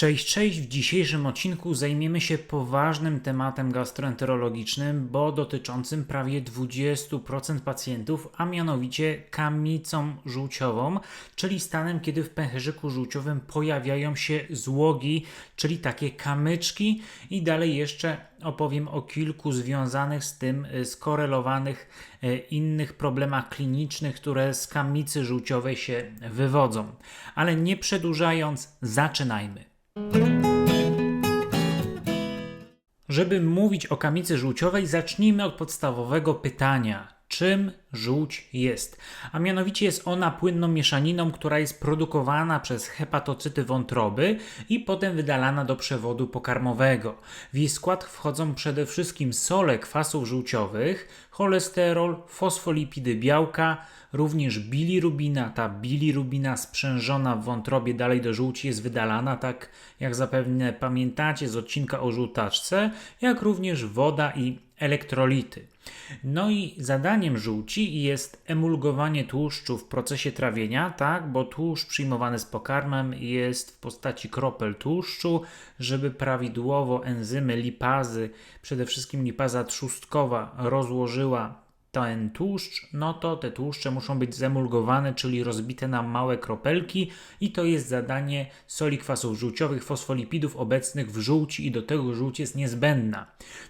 Cześć, cześć. W dzisiejszym odcinku zajmiemy się poważnym tematem gastroenterologicznym, bo dotyczącym prawie 20% pacjentów, a mianowicie kamicą żółciową, czyli stanem, kiedy w pęcherzyku żółciowym pojawiają się złogi, czyli takie kamyczki i dalej jeszcze opowiem o kilku związanych z tym y, skorelowanych y, innych problemach klinicznych, które z kamicy żółciowej się wywodzą. Ale nie przedłużając, zaczynajmy. Żeby mówić o kamicy żółciowej, zacznijmy od podstawowego pytania: czym żółć jest? A mianowicie jest ona płynną mieszaniną, która jest produkowana przez hepatocyty wątroby i potem wydalana do przewodu pokarmowego. W jej skład wchodzą przede wszystkim sole kwasów żółciowych, cholesterol, fosfolipidy białka, również bilirubina. Ta bilirubina sprzężona w wątrobie dalej do żółci jest wydalana, tak jak zapewne pamiętacie z odcinka o żółtaczce, jak również woda i elektrolity. No i zadaniem żółci jest emulgowanie tłuszczu w procesie trawienia, tak, bo tłuszcz przyjmowany z pokarmem jest w postaci kropel tłuszczu, żeby prawidłowo enzymy lipazy, przede wszystkim lipaza trzustkowa rozłożyła ten tłuszcz, no to te tłuszcze muszą być zemulgowane, czyli rozbite na małe kropelki i to jest zadanie soli kwasów żółciowych, fosfolipidów obecnych w żółci i do tego żółć jest niezbędna.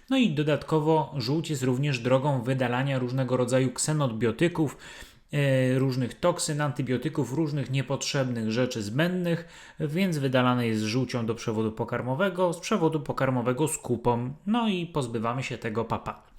No i dodatkowo żółć jest również drogą wydalania różnego rodzaju ksenobiotyków, e, różnych toksyn, antybiotyków, różnych niepotrzebnych rzeczy zbędnych, więc wydalane jest żółcią do przewodu pokarmowego, z przewodu pokarmowego z kupą, no i pozbywamy się tego papa.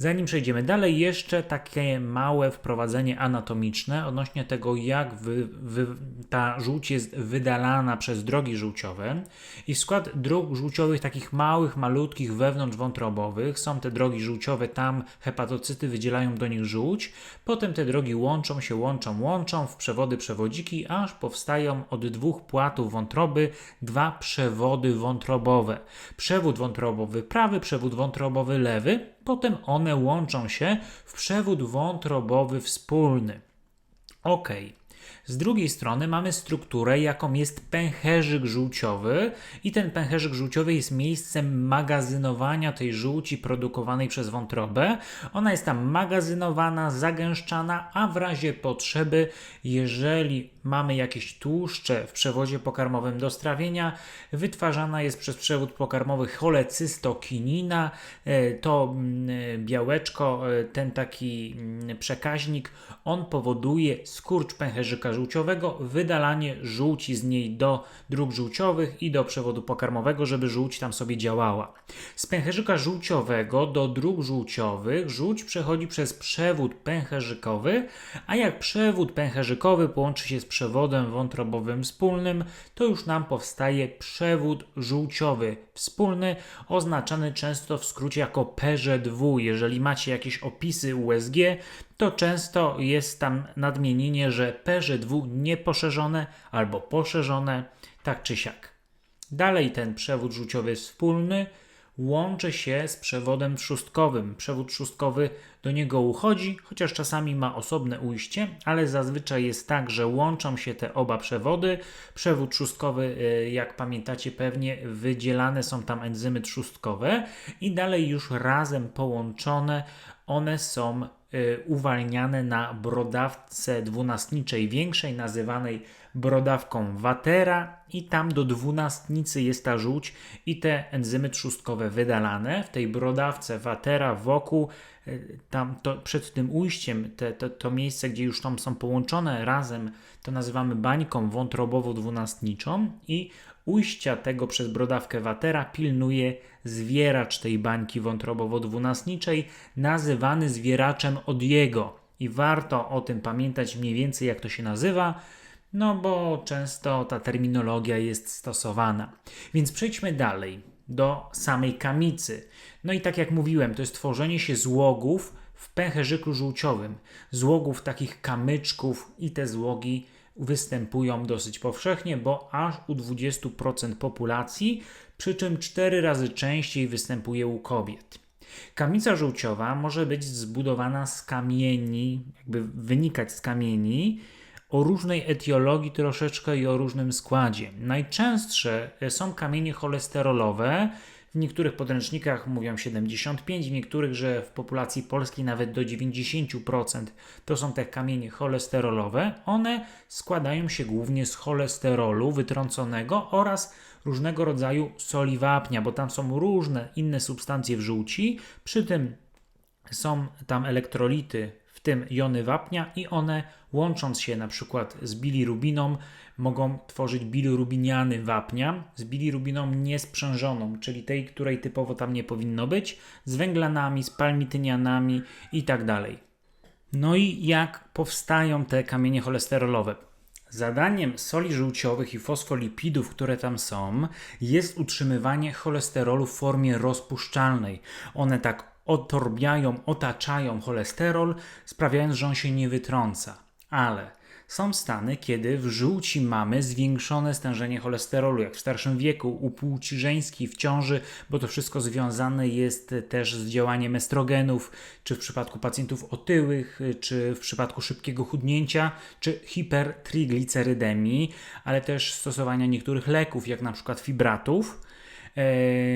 Zanim przejdziemy dalej, jeszcze takie małe wprowadzenie anatomiczne odnośnie tego, jak wy, wy, ta żółć jest wydalana przez drogi żółciowe. I w skład dróg żółciowych, takich małych, malutkich, wewnątrzwątrobowych, są te drogi żółciowe, tam hepatocyty wydzielają do nich żółć. Potem te drogi łączą się, łączą, łączą w przewody, przewodziki, aż powstają od dwóch płatów wątroby dwa przewody wątrobowe. Przewód wątrobowy prawy, przewód wątrobowy lewy Potem one łączą się w przewód wątrobowy wspólny. Ok. Z drugiej strony mamy strukturę, jaką jest pęcherzyk żółciowy, i ten pęcherzyk żółciowy jest miejscem magazynowania tej żółci produkowanej przez wątrobę. Ona jest tam magazynowana, zagęszczana, a w razie potrzeby, jeżeli mamy jakieś tłuszcze w przewodzie pokarmowym do strawienia, wytwarzana jest przez przewód pokarmowy cholecystokinina. E, to mm, białeczko, e, ten taki mm, przekaźnik, on powoduje skurcz pęcherzyka żółciowego, wydalanie żółci z niej do dróg żółciowych i do przewodu pokarmowego, żeby żółć tam sobie działała. Z pęcherzyka żółciowego do dróg żółciowych żółć przechodzi przez przewód pęcherzykowy, a jak przewód pęcherzykowy połączy się z przewodem wątrobowym wspólnym, to już nam powstaje przewód żółciowy wspólny, oznaczany często w skrócie jako PŻW. Jeżeli macie jakieś opisy USG, to często jest tam nadmienienie, że PŻW nieposzerzone albo poszerzone, tak czy siak. Dalej ten przewód żółciowy wspólny, łączy się z przewodem trzustkowym. Przewód trzustkowy do niego uchodzi, chociaż czasami ma osobne ujście, ale zazwyczaj jest tak, że łączą się te oba przewody. Przewód trzustkowy, y, jak pamiętacie pewnie, wydzielane są tam enzymy trzustkowe i dalej już razem połączone one są y, uwalniane na brodawce dwunastniczej większej, nazywanej brodawką Watera i tam do dwunastnicy jest ta żółć i te enzymy trzustkowe wydalane. W tej brodawce Watera wokół, y, tam to, przed tym ujściem, te, to, to miejsce, gdzie już tam są połączone razem, to nazywamy bańką wątrobowo-dwunastniczą i ujścia tego przez brodawkę Watera pilnuje zwieracz tej bańki wątrobowo-dwunastniczej, nazywany zwieraczem od jego. I warto o tym pamiętać mniej więcej, jak to się nazywa, no bo często ta terminologia jest stosowana. Więc przejdźmy dalej do samej kamicy. No i tak jak mówiłem, to jest tworzenie się złogów w pęcherzyku żółciowym. Złogów takich kamyczków i te złogi występują dosyć powszechnie, bo aż u 20% populacji, przy czym 4 razy częściej występuje u kobiet. Kamica żółciowa może być zbudowana z kamieni, jakby wynikać z kamieni, o różnej etiologii troszeczkę i o różnym składzie. Najczęstsze są kamienie cholesterolowe. W niektórych podręcznikach mówią 75, w niektórych, że w populacji polskiej nawet do 90% to są te kamienie cholesterolowe. One składają się głównie z cholesterolu wytrąconego oraz różnego rodzaju soli wapnia, bo tam są różne inne substancje w żółci. Przy tym są tam elektrolity, w tym jony wapnia i one łącząc się na przykład z bilirubiną mogą tworzyć bilirubiniany wapnia z bilirubiną niesprzężoną, czyli tej, której typowo tam nie powinno być, z węglanami, z palmitynianami i tak. No i jak powstają te kamienie cholesterolowe? Zadaniem soli żółciowych i fosfolipidów, które tam są, jest utrzymywanie cholesterolu w formie rozpuszczalnej. One tak otorbiają, otaczają cholesterol, sprawiając, że on się nie wytrąca. Ale są stany, kiedy w żółci mamy zwiększone stężenie cholesterolu, jak w starszym wieku, u płci żeńskiej, w ciąży, bo to wszystko związane jest też z działaniem estrogenów, czy w przypadku pacjentów otyłych, czy w przypadku szybkiego chudnięcia, czy hipertriglicerydemii, ale też stosowania niektórych leków, jak na przykład fibratów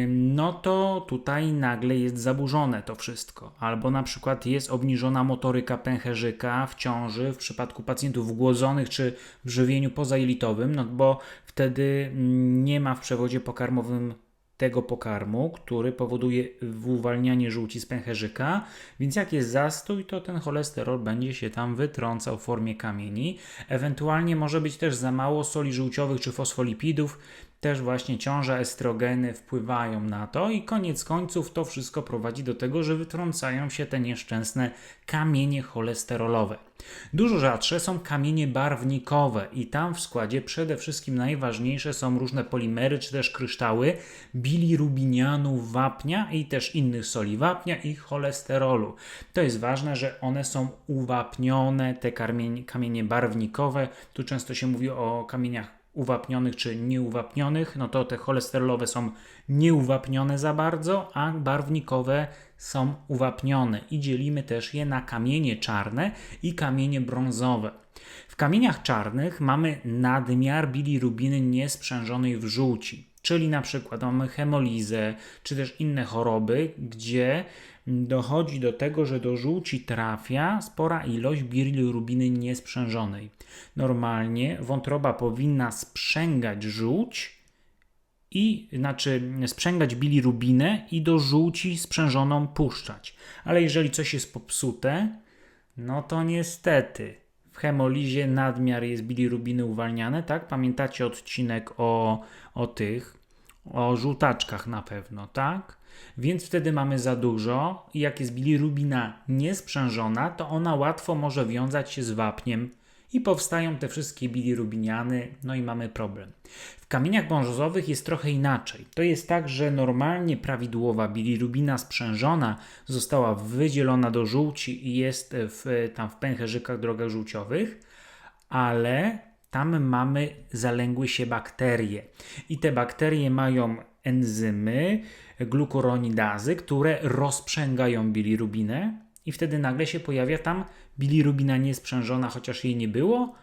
no to tutaj nagle jest zaburzone to wszystko. Albo na przykład jest obniżona motoryka pęcherzyka w ciąży w przypadku pacjentów głodzonych czy w żywieniu pozajelitowym, no bo wtedy mm, nie ma w przewodzie pokarmowym tego pokarmu, który powoduje uwalnianie żółci z pęcherzyka, więc jak jest zastój, to ten cholesterol będzie się tam wytrącał w formie kamieni. Ewentualnie może być też za mało soli żółciowych czy fosfolipidów, też właśnie ciąża, estrogeny wpływają na to i koniec końców to wszystko prowadzi do tego, że wytrącają się te nieszczęsne kamienie cholesterolowe. Dużo rzadsze są kamienie barwnikowe i tam w składzie przede wszystkim najważniejsze są różne polimery czy też kryształy bilirubinianu wapnia i też innych soli wapnia i cholesterolu. To jest ważne, że one są uwapnione, te kamienie barwnikowe. Tu często się mówi o kamieniach uwapnionych czy nieuwapnionych, no to te cholesterolowe są nieuwapnione za bardzo, a barwnikowe są uwapnione i dzielimy też je na kamienie czarne i kamienie brązowe. W kamieniach czarnych mamy nadmiar bilirubiny niesprzężonej w żółci, czyli na przykład mamy hemolizę czy też inne choroby, gdzie dochodzi do tego, że do żółci trafia spora ilość bilirubiny niesprzężonej. Normalnie wątroba powinna sprzęgać żółć i znaczy sprzęgać bilirubinę i do żółci sprzężoną puszczać. Ale jeżeli coś jest popsute, no to niestety hemolizie nadmiar jest bilirubiny uwalniane, tak? Pamiętacie odcinek o, o tych, o żółtaczkach na pewno, tak? Więc wtedy mamy za dużo i jak jest bilirubina niesprzężona, to ona łatwo może wiązać się z wapniem i powstają te wszystkie bilirubiniany, no i mamy problem. W kamieniach brązowych jest trochę inaczej. To jest tak, że normalnie prawidłowa bilirubina sprzężona została wydzielona do żółci i jest w, tam w pęcherzykach drogach żółciowych, ale tam mamy zalęgły się bakterie. I te bakterie mają enzymy, glukoronidazy, które rozprzęgają bilirubinę i wtedy nagle się pojawia tam bilirubina niesprzężona, chociaż jej nie było,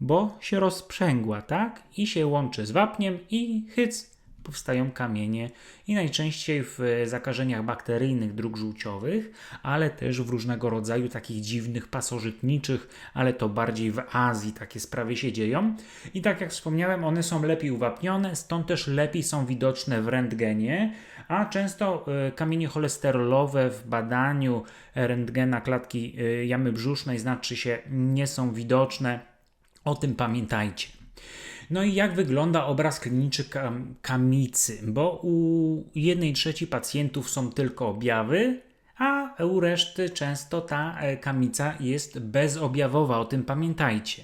bo się rozprzęgła, tak? I się łączy z wapniem i hyc, powstają kamienie i najczęściej w zakażeniach bakteryjnych dróg żółciowych, ale też w różnego rodzaju takich dziwnych pasożytniczych, ale to bardziej w Azji takie sprawy się dzieją. I tak jak wspomniałem, one są lepiej uwapnione, stąd też lepiej są widoczne w rentgenie, a często e, kamienie cholesterolowe w badaniu rentgena klatki e, jamy brzusznej znaczy się nie są widoczne. O tym pamiętajcie. No i jak wygląda obraz kliniczny kamicy? Bo u jednej trzeciej pacjentów są tylko objawy, a u reszty często ta e, kamica jest bezobjawowa, o tym pamiętajcie.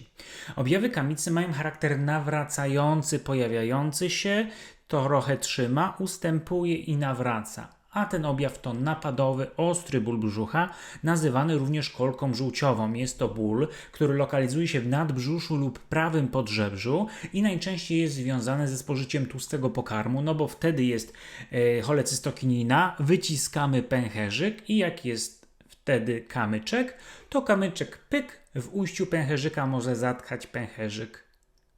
Objawy kamicy mają charakter nawracający, pojawiający się, trochę trzyma, ustępuje i nawraca a ten objaw to napadowy, ostry ból brzucha, nazywany również kolką żółciową. Jest to ból, który lokalizuje się w nadbrzuszu lub prawym podżebrzu i najczęściej jest związany ze spożyciem tłustego pokarmu, no bo wtedy jest e, cholecystokinina, wyciskamy pęcherzyk i jak jest wtedy kamyczek, to kamyczek pyk w ujściu pęcherzyka może zatkać pęcherzyk.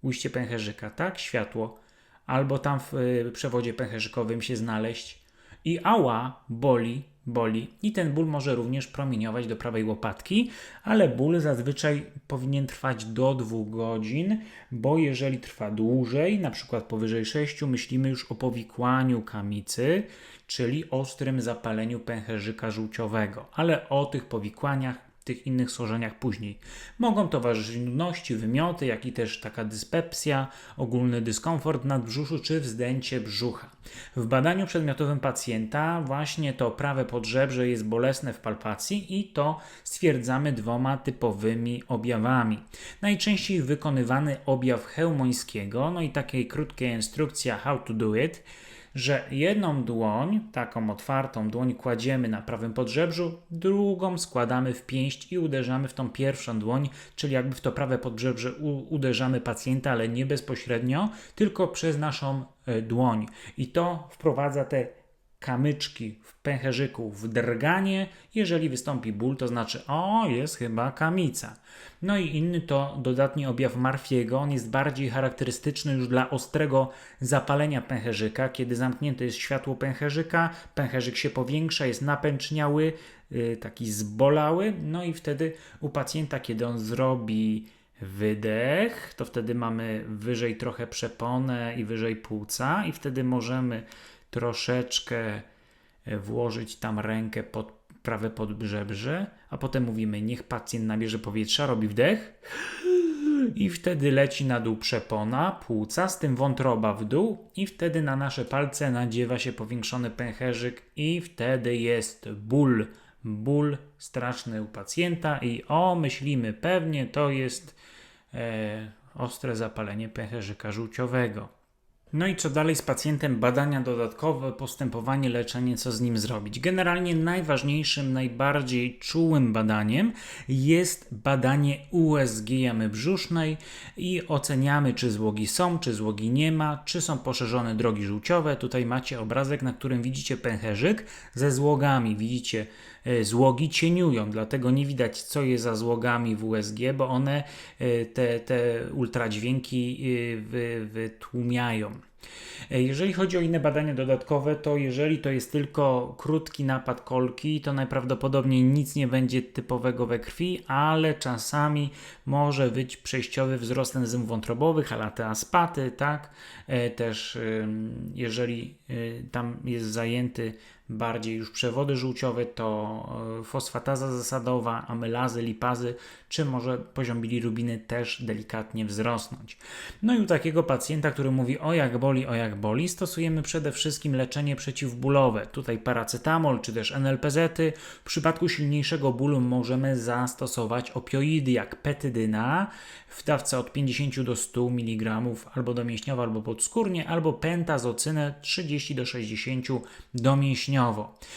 Ujście pęcherzyka, tak? Światło. Albo tam w y, przewodzie pęcherzykowym się znaleźć. I ała, boli, boli. I ten ból może również promieniować do prawej łopatki, ale ból zazwyczaj powinien trwać do 2 godzin, bo jeżeli trwa dłużej, na przykład powyżej 6, myślimy już o powikłaniu kamicy, czyli ostrym zapaleniu pęcherzyka żółciowego. Ale o tych powikłaniach tych innych schorzeniach później. Mogą towarzyszyć nudności, wymioty, jak i też taka dyspepsja, ogólny dyskomfort nadbrzuszu czy wzdęcie brzucha. W badaniu przedmiotowym pacjenta właśnie to prawe podżebrze jest bolesne w palpacji i to stwierdzamy dwoma typowymi objawami. Najczęściej wykonywany objaw hełmońskiego, no i takiej krótkiej instrukcja how to do it, że jedną dłoń, taką otwartą dłoń kładziemy na prawym podżebrzu, drugą składamy w pięść i uderzamy w tą pierwszą dłoń, czyli jakby w to prawe podżebrze uderzamy pacjenta, ale nie bezpośrednio, tylko przez naszą y, dłoń. I to wprowadza te kamyczki w pęcherzyku w drganie. Jeżeli wystąpi ból, to znaczy, o, jest chyba kamica. No i inny to dodatni objaw Marfiego. On jest bardziej charakterystyczny już dla ostrego zapalenia pęcherzyka. Kiedy zamknięte jest światło pęcherzyka, pęcherzyk się powiększa, jest napęczniały, yy, taki zbolały. No i wtedy u pacjenta, kiedy on zrobi wydech, to wtedy mamy wyżej trochę przeponę i wyżej płuca i wtedy możemy troszeczkę e, włożyć tam rękę pod prawe podbrzebrze, a potem mówimy, niech pacjent nabierze powietrza, robi wdech i wtedy leci na dół przepona, płuca, z tym wątroba w dół i wtedy na nasze palce nadziewa się powiększony pęcherzyk i wtedy jest ból. Ból straszny u pacjenta i o, myślimy pewnie to jest e, ostre zapalenie pęcherzyka żółciowego. No i co dalej z pacjentem? Badania dodatkowe, postępowanie, leczenie, co z nim zrobić. Generalnie najważniejszym, najbardziej czułym badaniem jest badanie USG jamy brzusznej i oceniamy, czy złogi są, czy złogi nie ma, czy są poszerzone drogi żółciowe. Tutaj macie obrazek, na którym widzicie pęcherzyk ze złogami. Widzicie złogi cieniują, dlatego nie widać, co jest za złogami w USG, bo one e, te, te ultradźwięki e, wytłumiają. E, jeżeli chodzi o inne badania dodatkowe, to jeżeli to jest tylko krótki napad kolki, to najprawdopodobniej nic nie będzie typowego we krwi, ale czasami może być przejściowy wzrost enzymów wątrobowych, alateaspaty, tak? E, też jeżeli e, tam jest zajęty bardziej już przewody żółciowe, to e, fosfataza zasadowa, amylazy, lipazy, czy może poziom bilirubiny też delikatnie wzrosnąć. No i u takiego pacjenta, który mówi o jak boli, o jak boli, stosujemy przede wszystkim leczenie przeciwbólowe. Tutaj paracetamol, czy też NLPZ-y. W przypadku silniejszego bólu możemy zastosować opioidy jak petydyna, w dawce od 50 do 100 mg albo domięśniowo, albo podskórnie, albo pentazocynę 30 do 60 domięśniowo.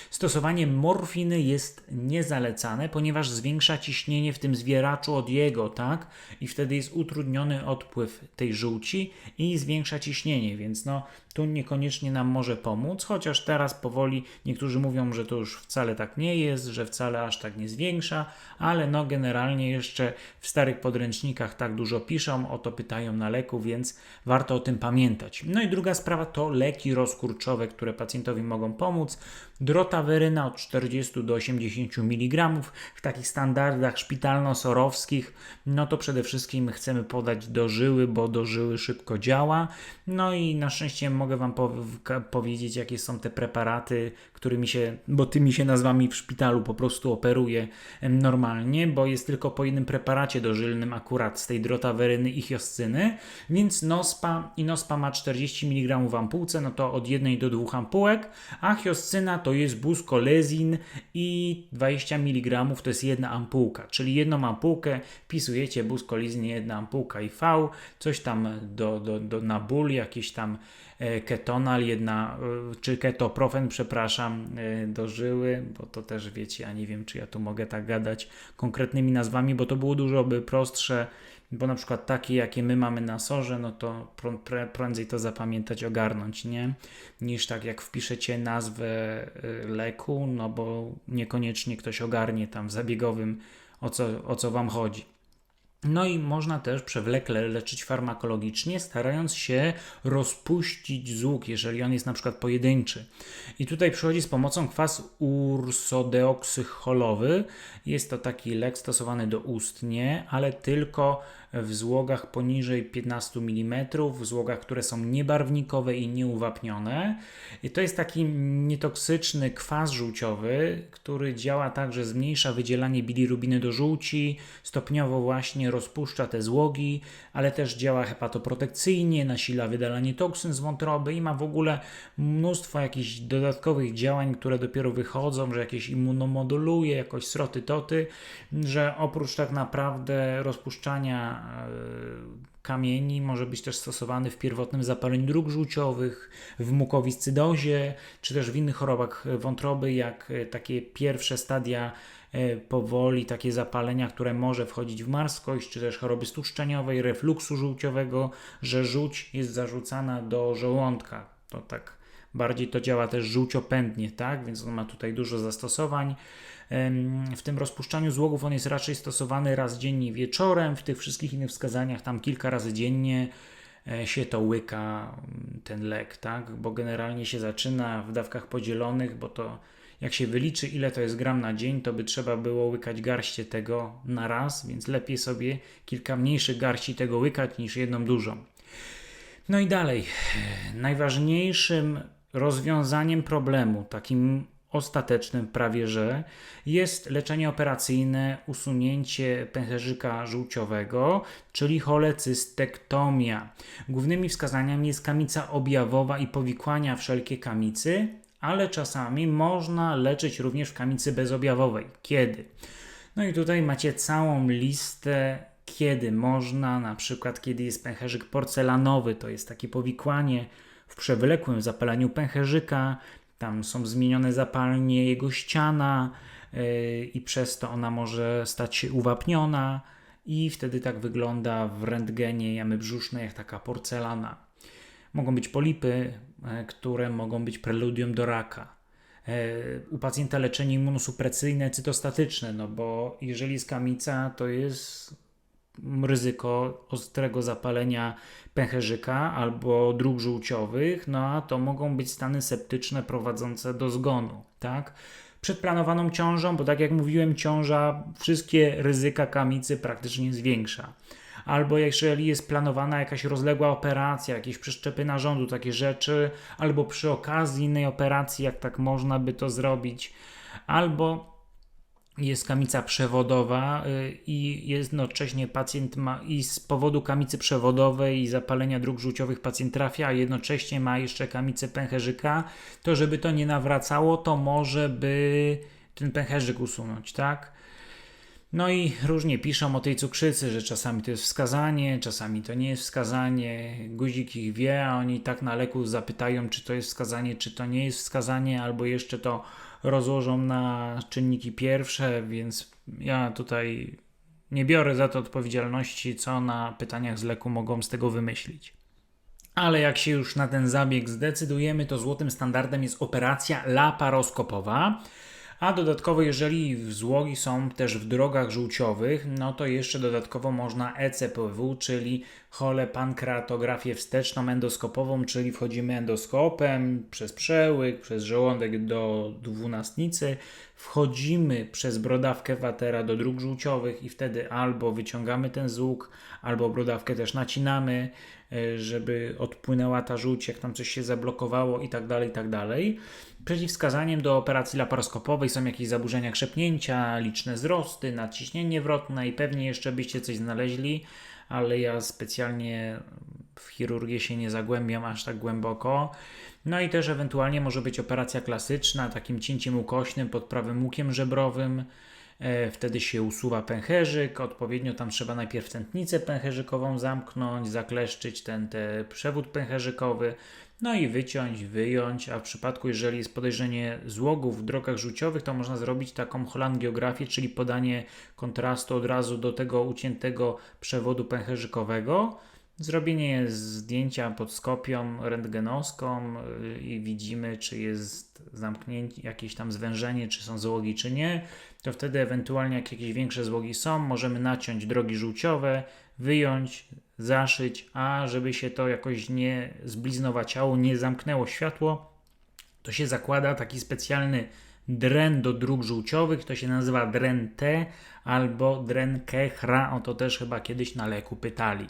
Stosowanie morfiny jest niezalecane, ponieważ zwiększa ciśnienie w tym zwieraczu od jego, tak? I wtedy jest utrudniony odpływ tej żółci i zwiększa ciśnienie, więc no tu niekoniecznie nam może pomóc, chociaż teraz powoli niektórzy mówią, że to już wcale tak nie jest, że wcale aż tak nie zwiększa, ale no generalnie jeszcze w starych podręcznikach tak dużo piszą, o to pytają na leku, więc warto o tym pamiętać. No i druga sprawa to leki rozkurczowe, które pacjentowi mogą pomóc. Drotaweryna od 40 do 80 mg w takich standardach szpitalno-sorowskich, no to przede wszystkim chcemy podać do żyły, bo do żyły szybko działa. No i na szczęście mogę Wam powiedzieć, jakie są te preparaty, którymi się, bo tymi się nazwami w szpitalu po prostu operuje normalnie, bo jest tylko po jednym preparacie dożylnym akurat z tej drotaweryny i hioscyny, więc nospa i nospa ma 40 mg w ampułce, no to od jednej do dwóch ampułek, a hioscyna to jest buskolezin i 20 mg to jest jedna ampułka, czyli jedną ampułkę wpisujecie buskolezin, jedna ampułka IV, coś tam do, do, do, na ból, jakieś tam ketonal, jedna, e, czy ketoprofen, przepraszam, e, do żyły, bo to też wiecie, ja nie wiem, czy ja tu mogę tak gadać konkretnymi nazwami, bo to było dużo by prostsze, bo na przykład takie, jakie my mamy na sorze, no to prędzej to zapamiętać, ogarnąć, nie? Niż tak jak wpiszecie nazwę leku, no bo niekoniecznie ktoś ogarnie tam w zabiegowym o co, o co Wam chodzi. No i można też przewlekle leczyć farmakologicznie, starając się rozpuścić złóg, jeżeli on jest na przykład pojedynczy. I tutaj przychodzi z pomocą kwas ursodeoksycholowy. Jest to taki lek stosowany doustnie, ale tylko w złogach poniżej 15 mm, w złogach, które są niebarwnikowe i nieuwapnione. I to jest taki nietoksyczny kwas żółciowy, który działa tak, że zmniejsza wydzielanie bilirubiny do żółci, stopniowo właśnie rozpuszcza te złogi, ale też działa hepatoprotekcyjnie, nasila wydalanie toksyn z wątroby i ma w ogóle mnóstwo jakichś dodatkowych działań, które dopiero wychodzą, że jakieś immunomoduluje, jakoś sroty toty, że oprócz tak naprawdę rozpuszczania kamieni może być też stosowany w pierwotnym zapaleniu dróg żółciowych, w mukowiscydozie, czy też w innych chorobach wątroby, jak e, takie pierwsze stadia e, powoli, takie zapalenia, które może wchodzić w marskość, czy też choroby stłuszczeniowej, refluksu żółciowego, że żółć jest zarzucana do żołądka. To tak bardziej to działa też żółciopędnie, tak? Więc on ma tutaj dużo zastosowań. W tym rozpuszczaniu złogów on jest raczej stosowany raz dziennie wieczorem, w tych wszystkich innych wskazaniach tam kilka razy dziennie e, się to łyka, ten lek, tak? Bo generalnie się zaczyna w dawkach podzielonych, bo to jak się wyliczy ile to jest gram na dzień, to by trzeba było łykać garście tego na raz, więc lepiej sobie kilka mniejszych garści tego łykać niż jedną dużą. No i dalej, najważniejszym rozwiązaniem problemu, takim ostatecznym prawie że jest leczenie operacyjne, usunięcie pęcherzyka żółciowego, czyli cholecystektomia. Głównymi wskazaniami jest kamica objawowa i powikłania wszelkie kamicy, ale czasami można leczyć również w kamicy bezobjawowej. Kiedy? No i tutaj macie całą listę kiedy można, na przykład kiedy jest pęcherzyk porcelanowy, to jest takie powikłanie w przewlekłym zapaleniu pęcherzyka, tam są zmienione zapalnie jego ściana yy, i przez to ona może stać się uwapniona i wtedy tak wygląda w rentgenie jamy brzusznej jak taka porcelana. Mogą być polipy, yy, które mogą być preludium do raka. Yy, u pacjenta leczenie immunosupresyjne cytostatyczne, no bo jeżeli jest kamica, to jest ryzyko ostrego zapalenia pęcherzyka albo dróg żółciowych, no a to mogą być stany septyczne prowadzące do zgonu, tak? Przed planowaną ciążą, bo tak jak mówiłem, ciąża wszystkie ryzyka kamicy praktycznie zwiększa. Albo jeżeli jest planowana jakaś rozległa operacja, jakieś przeszczepy narządu, takie rzeczy, albo przy okazji innej operacji, jak tak można by to zrobić, albo jest kamica przewodowa y, i jednocześnie pacjent ma i z powodu kamicy przewodowej i zapalenia dróg żółciowych pacjent trafia, a jednocześnie ma jeszcze kamicę pęcherzyka, to żeby to nie nawracało, to może by ten pęcherzyk usunąć, tak? No i różnie piszą o tej cukrzycy, że czasami to jest wskazanie, czasami to nie jest wskazanie. Guzik ich wie, a oni tak na leku zapytają, czy to jest wskazanie, czy to nie jest wskazanie, albo jeszcze to rozłożą na czynniki pierwsze, więc ja tutaj nie biorę za to odpowiedzialności, co na pytaniach z leku mogą z tego wymyślić. Ale jak się już na ten zabieg zdecydujemy, to złotym standardem jest operacja laparoskopowa. A dodatkowo, jeżeli złogi są też w drogach żółciowych, no to jeszcze dodatkowo można ECPW, czyli cholepankreatografię wsteczną endoskopową, czyli wchodzimy endoskopem przez przełyk, przez żołądek do dwunastnicy, wchodzimy przez brodawkę watera do dróg żółciowych i wtedy albo wyciągamy ten złóg, albo brodawkę też nacinamy, e, żeby odpłynęła ta żółć, jak tam coś się zablokowało i tak dalej, i tak dalej. Przeciwwskazaniem do operacji laparoskopowej są jakieś zaburzenia krzepnięcia, liczne wzrosty, nadciśnienie wrotne i pewnie jeszcze byście coś znaleźli, ale ja specjalnie w chirurgię się nie zagłębiam aż tak głęboko. No i też ewentualnie może być operacja klasyczna, takim cięciem ukośnym pod prawym łukiem żebrowym, Wtedy się usuwa pęcherzyk, odpowiednio tam trzeba najpierw tętnicę pęcherzykową zamknąć, zakleszczyć ten te przewód pęcherzykowy, no i wyciąć, wyjąć, a w przypadku, jeżeli jest podejrzenie złogów w drogach żółciowych, to można zrobić taką cholangiografię, czyli podanie kontrastu od razu do tego uciętego przewodu pęcherzykowego. Zrobienie zdjęcia pod skopią rentgenowską y, i widzimy, czy jest zamknięcie, jakieś tam zwężenie, czy są złogi, czy nie. To wtedy ewentualnie, jak jakieś większe złogi są, możemy naciąć drogi żółciowe, wyjąć, zaszyć, a żeby się to jakoś nie zbliznowaciało, nie zamknęło światło, to się zakłada taki specjalny dren do dróg żółciowych, to się nazywa dren T albo dren Kechra, o to też chyba kiedyś na leku pytali.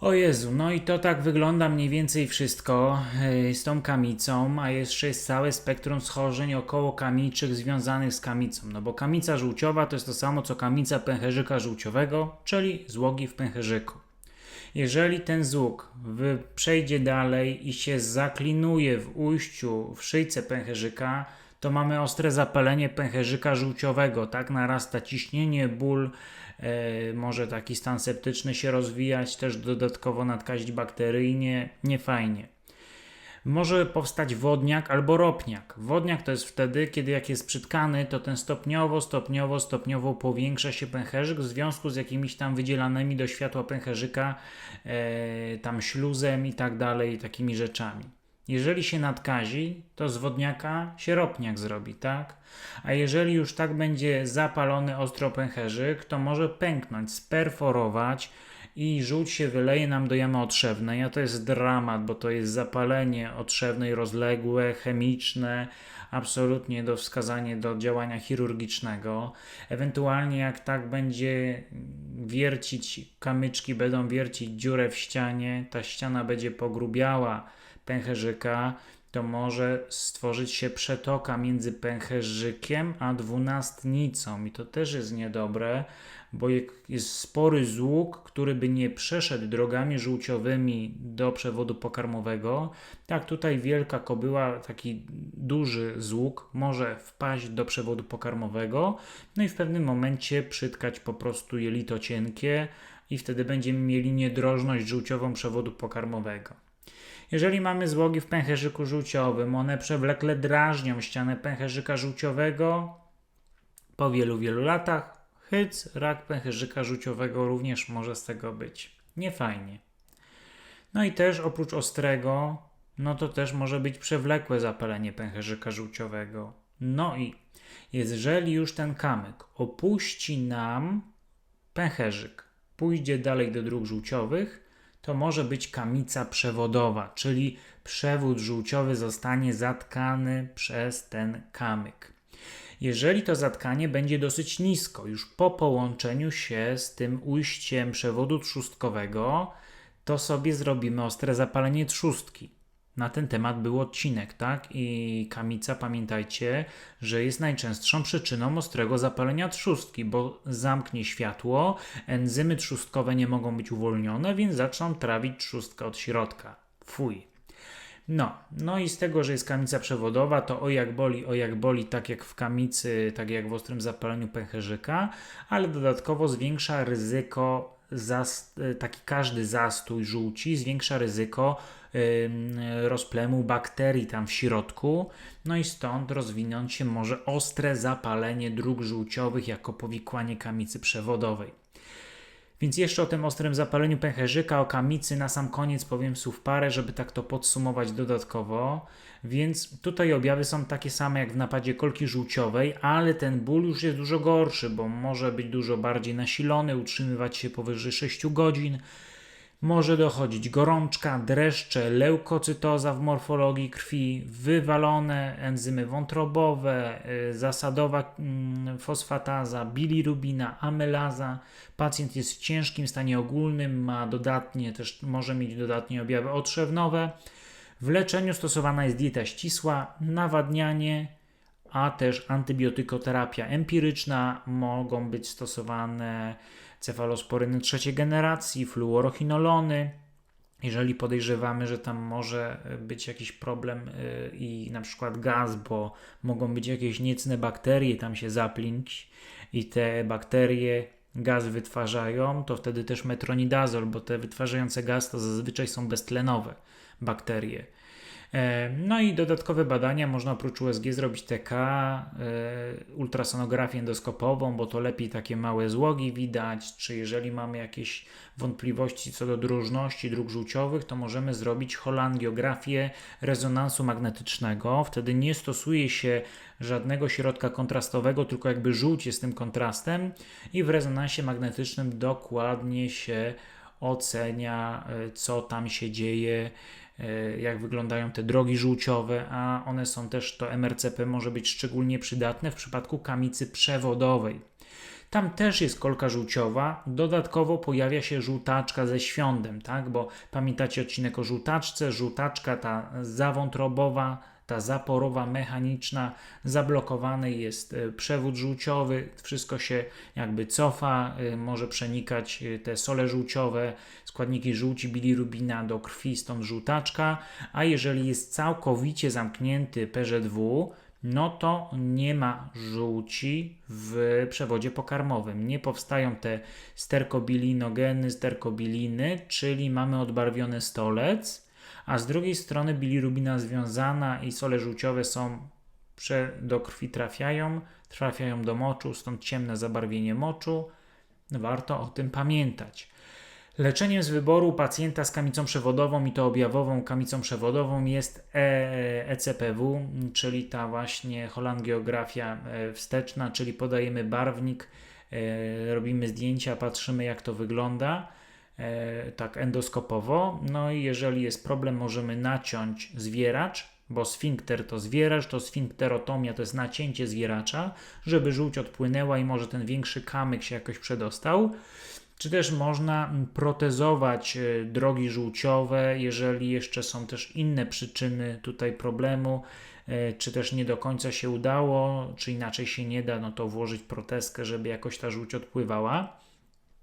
O Jezu, no i to tak wygląda mniej więcej wszystko yy, z tą kamicą, a jeszcze jest całe spektrum schorzeń około kamiczych związanych z kamicą, no bo kamica żółciowa to jest to samo co kamica pęcherzyka żółciowego, czyli złogi w pęcherzyku. Jeżeli ten złóg przejdzie dalej i się zaklinuje w ujściu w szyjce pęcherzyka, to mamy ostre zapalenie pęcherzyka żółciowego, tak narasta ciśnienie, ból, e, może taki stan septyczny się rozwijać, też dodatkowo nadkazić bakteryjnie, niefajnie. Może powstać wodniak albo ropniak. Wodniak to jest wtedy, kiedy jak jest przytkany, to ten stopniowo, stopniowo, stopniowo powiększa się pęcherzyk w związku z jakimiś tam wydzielanymi do światła pęcherzyka, e, tam śluzem i tak dalej, takimi rzeczami. Jeżeli się nadkazi, to z wodniaka się ropniak zrobi, tak? A jeżeli już tak będzie zapalony ostro pęcherzyk, to może pęknąć, sperforować i żółć się wyleje nam do jamy otrzewnej, a to jest dramat, bo to jest zapalenie otrzewnej rozległe, chemiczne, absolutnie do wskazania do działania chirurgicznego. Ewentualnie jak tak będzie wiercić, kamyczki będą wiercić dziurę w ścianie, ta ściana będzie pogrubiała pęcherzyka, to może stworzyć się przetoka między pęcherzykiem a dwunastnicą i to też jest niedobre, bo jest spory złóg, który by nie przeszedł drogami żółciowymi do przewodu pokarmowego, tak tutaj wielka kobyła, taki duży złóg może wpaść do przewodu pokarmowego, no i w pewnym momencie przytkać po prostu jelito cienkie i wtedy będziemy mieli niedrożność żółciową przewodu pokarmowego. Jeżeli mamy złogi w pęcherzyku żółciowym, one przewlekle drażnią ścianę pęcherzyka żółciowego, po wielu, wielu latach hyc, rak pęcherzyka żółciowego również może z tego być. Niefajnie. No i też oprócz ostrego, no to też może być przewlekłe zapalenie pęcherzyka żółciowego. No i jeżeli już ten kamyk opuści nam pęcherzyk, pójdzie dalej do dróg żółciowych, to może być kamica przewodowa, czyli przewód żółciowy zostanie zatkany przez ten kamyk. Jeżeli to zatkanie będzie dosyć nisko, już po połączeniu się z tym ujściem przewodu trzustkowego, to sobie zrobimy ostre zapalenie trzustki. Na ten temat był odcinek, tak? I kamica, pamiętajcie, że jest najczęstszą przyczyną ostrego zapalenia trzustki, bo zamknie światło, enzymy trzustkowe nie mogą być uwolnione, więc zaczną trawić trzustkę od środka. Fuj. No, no i z tego, że jest kamica przewodowa, to o jak boli, o jak boli, tak jak w kamicy, tak jak w ostrym zapaleniu pęcherzyka, ale dodatkowo zwiększa ryzyko, zas, taki każdy zastój żółci zwiększa ryzyko rozplemu bakterii tam w środku, no i stąd rozwinąć się może ostre zapalenie dróg żółciowych jako powikłanie kamicy przewodowej. Więc jeszcze o tym ostrym zapaleniu pęcherzyka, o kamicy na sam koniec powiem słów parę, żeby tak to podsumować dodatkowo. Więc tutaj objawy są takie same jak w napadzie kolki żółciowej, ale ten ból już jest dużo gorszy, bo może być dużo bardziej nasilony, utrzymywać się powyżej 6 godzin. Może dochodzić gorączka, dreszcze, leukocytoza w morfologii krwi, wywalone enzymy wątrobowe, y, zasadowa mm, fosfataza, bilirubina, amylaza. Pacjent jest w ciężkim stanie ogólnym, ma dodatnie, też może mieć dodatnie objawy otrzewnowe. W leczeniu stosowana jest dieta ścisła, nawadnianie, a też antybiotykoterapia empiryczna. Mogą być stosowane cefalosporyny trzeciej generacji, fluorochinolony, jeżeli podejrzewamy, że tam może być jakiś problem y, i na przykład gaz, bo mogą być jakieś niecne bakterie tam się zapliąć i te bakterie gaz wytwarzają, to wtedy też metronidazol, bo te wytwarzające gaz to zazwyczaj są beztlenowe bakterie. E, no i dodatkowe badania można oprócz USG zrobić TK, e, ultrasonografię endoskopową, bo to lepiej takie małe złogi widać, czy jeżeli mamy jakieś wątpliwości co do drożności dróg żółciowych, to możemy zrobić cholangiografię rezonansu magnetycznego. Wtedy nie stosuje się żadnego środka kontrastowego, tylko jakby żółć jest tym kontrastem i w rezonansie magnetycznym dokładnie się ocenia, e, co tam się dzieje E, jak wyglądają te drogi żółciowe, a one są też, to MRCP może być szczególnie przydatne w przypadku kamicy przewodowej. Tam też jest kolka żółciowa, dodatkowo pojawia się żółtaczka ze świądem, tak? Bo pamiętacie odcinek o żółtaczce, żółtaczka ta zawątrobowa ta zaporowa, mechaniczna, zablokowany jest e, przewód żółciowy, wszystko się jakby cofa, e, może przenikać e, te sole żółciowe, składniki żółci, bilirubina do krwi, stąd żółtaczka, a jeżeli jest całkowicie zamknięty PZW, no to nie ma żółci w przewodzie pokarmowym. Nie powstają te sterkobilinogeny, sterkobiliny, czyli mamy odbarwiony stolec, a z drugiej strony bilirubina związana i sole żółciowe są do krwi trafiają, trafiają do moczu, stąd ciemne zabarwienie moczu. Warto o tym pamiętać. Leczeniem z wyboru pacjenta z kamicą przewodową i to objawową kamicą przewodową jest ECPW, czyli ta właśnie cholangiografia e, wsteczna, czyli podajemy barwnik, e, robimy zdjęcia, patrzymy jak to wygląda. E, tak endoskopowo. No i jeżeli jest problem, możemy naciąć zwieracz, bo sfinkter to zwieracz, to sfinkterotomia to jest nacięcie zwieracza, żeby żółć odpłynęła i może ten większy kamyk się jakoś przedostał. Czy też można protezować e, drogi żółciowe, jeżeli jeszcze są też inne przyczyny tutaj problemu, e, czy też nie do końca się udało, czy inaczej się nie da, no to włożyć protezkę, żeby jakoś ta żółć odpływała.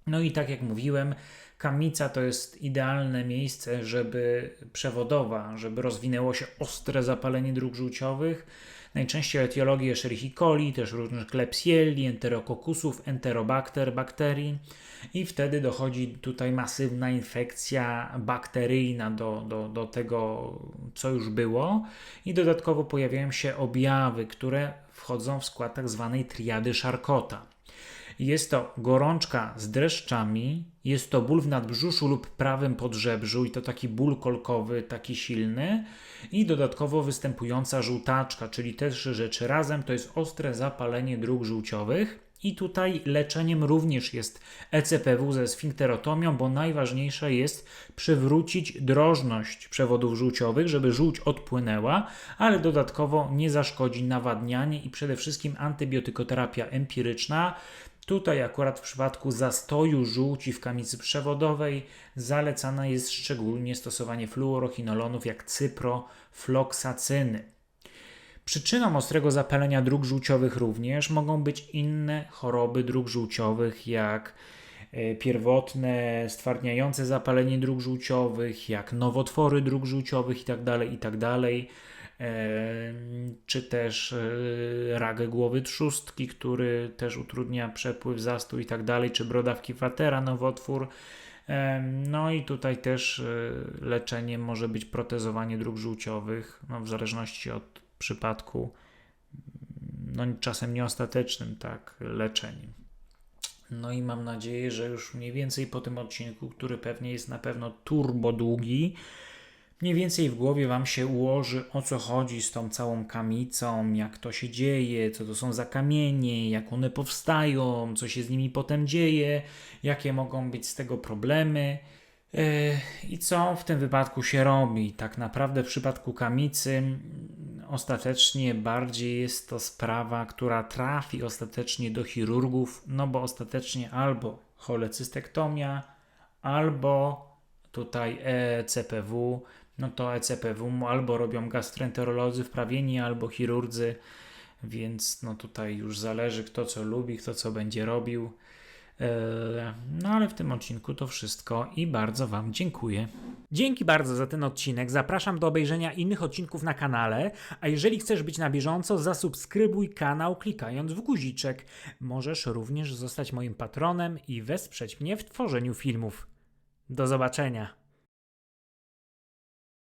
No i tak jak mówiłem, Kamica to jest idealne miejsce, żeby przewodowa, żeby rozwinęło się ostre zapalenie dróg żółciowych. Najczęściej etiologię Escherichia coli, też różnych Klebsielli, enterokokusów, enterobakter, bakterii i wtedy dochodzi tutaj masywna infekcja bakteryjna do, do, do tego, co już było i dodatkowo pojawiają się objawy, które wchodzą w skład tak zwanej triady Charcota. Jest to gorączka z dreszczami, jest to ból w nadbrzuszu lub prawym podżebrzu i to taki ból kolkowy, taki silny i dodatkowo występująca żółtaczka, czyli te trzy rzeczy razem to jest ostre zapalenie dróg żółciowych. I tutaj leczeniem również jest ECPW ze sfinkterotomią, bo najważniejsze jest przywrócić drożność przewodów żółciowych, żeby żółć odpłynęła, ale dodatkowo nie zaszkodzi nawadnianie i przede wszystkim antybiotykoterapia empiryczna Tutaj akurat w przypadku zastoju żółci w kamicy przewodowej zalecane jest szczególnie stosowanie fluorochinolonów jak cyprofloksacyny. Przyczyną ostrego zapalenia dróg żółciowych również mogą być inne choroby dróg żółciowych, jak e, pierwotne stwardniające zapalenie dróg żółciowych, jak nowotwory dróg żółciowych itd., itd czy też e, rak głowy trzustki, który też utrudnia przepływ, zastój i tak dalej, czy brodawki watera, nowotwór. No i tutaj też e, leczeniem może być protezowanie dróg żółciowych, no w zależności od przypadku, no czasem nieostatecznym, tak, leczeniem. No i mam nadzieję, że już mniej więcej po tym odcinku, który pewnie jest na pewno turbo długi, mniej więcej w głowie Wam się ułoży, o co chodzi z tą całą kamicą, jak to się dzieje, co to są za kamienie, jak one powstają, co się z nimi potem dzieje, jakie mogą być z tego problemy. Yy, I co w tym wypadku się robi? Tak naprawdę w przypadku kamicy ostatecznie bardziej jest to sprawa, która trafi ostatecznie do chirurgów, no bo ostatecznie albo cholecystektomia, albo tutaj ECPW, no to ECPW albo robią gastroenterolodzy wprawieni, albo chirurdzy, więc no tutaj już zależy kto co lubi, kto co będzie robił. Eee, No ale w tym odcinku to wszystko i bardzo Wam dziękuję. Dzięki bardzo za ten odcinek. Zapraszam do obejrzenia innych odcinków na kanale, a jeżeli chcesz być na bieżąco, zasubskrybuj kanał klikając w guziczek. Możesz również zostać moim patronem i wesprzeć mnie w tworzeniu filmów. Do zobaczenia.